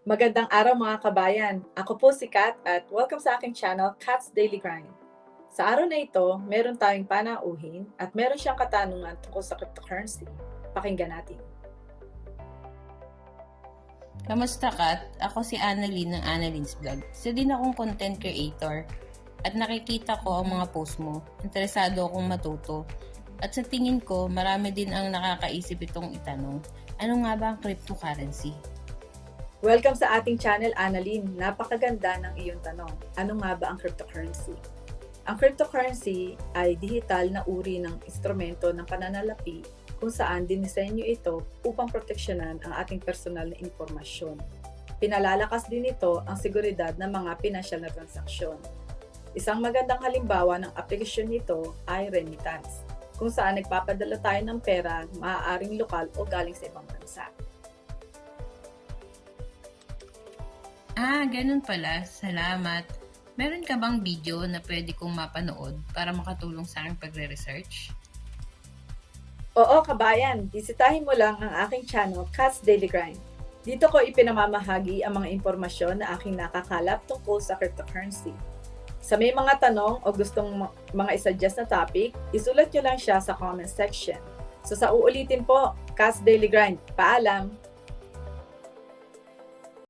Magandang araw mga kabayan. Ako po si Kat at welcome sa aking channel, Kat's Daily Grind. Sa araw na ito, meron tayong panauhin at meron siyang katanungan tungkol sa cryptocurrency. Pakinggan natin. Kamusta Kat? Ako si Annalyn ng Annalyn's Vlog. Isa din akong content creator at nakikita ko ang mga post mo. Interesado akong matuto. At sa tingin ko, marami din ang nakakaisip itong itanong. Ano nga ba ang cryptocurrency? Welcome sa ating channel, Annalyn. Napakaganda ng iyong tanong. Ano nga ba ang cryptocurrency? Ang cryptocurrency ay digital na uri ng instrumento ng pananalapi kung saan dinisenyo ito upang proteksyonan ang ating personal na impormasyon. Pinalalakas din ito ang seguridad ng mga pinansyal na transaksyon. Isang magandang halimbawa ng aplikasyon nito ay remittance, kung saan nagpapadala tayo ng pera maaaring lokal o galing sa ibang bansa. Ah, ganun pala. Salamat. Meron ka bang video na pwede kong mapanood para makatulong sa aking pagre-research? Oo, kabayan, bisitahin mo lang ang aking channel, Cat's Daily Grind. Dito ko ipinamamahagi ang mga impormasyon na aking nakakalap tungkol sa cryptocurrency. Sa may mga tanong o gustong mga isuggest na topic, isulat nyo lang siya sa comment section. So sa uulitin po, Cat's Daily Grind. Paalam!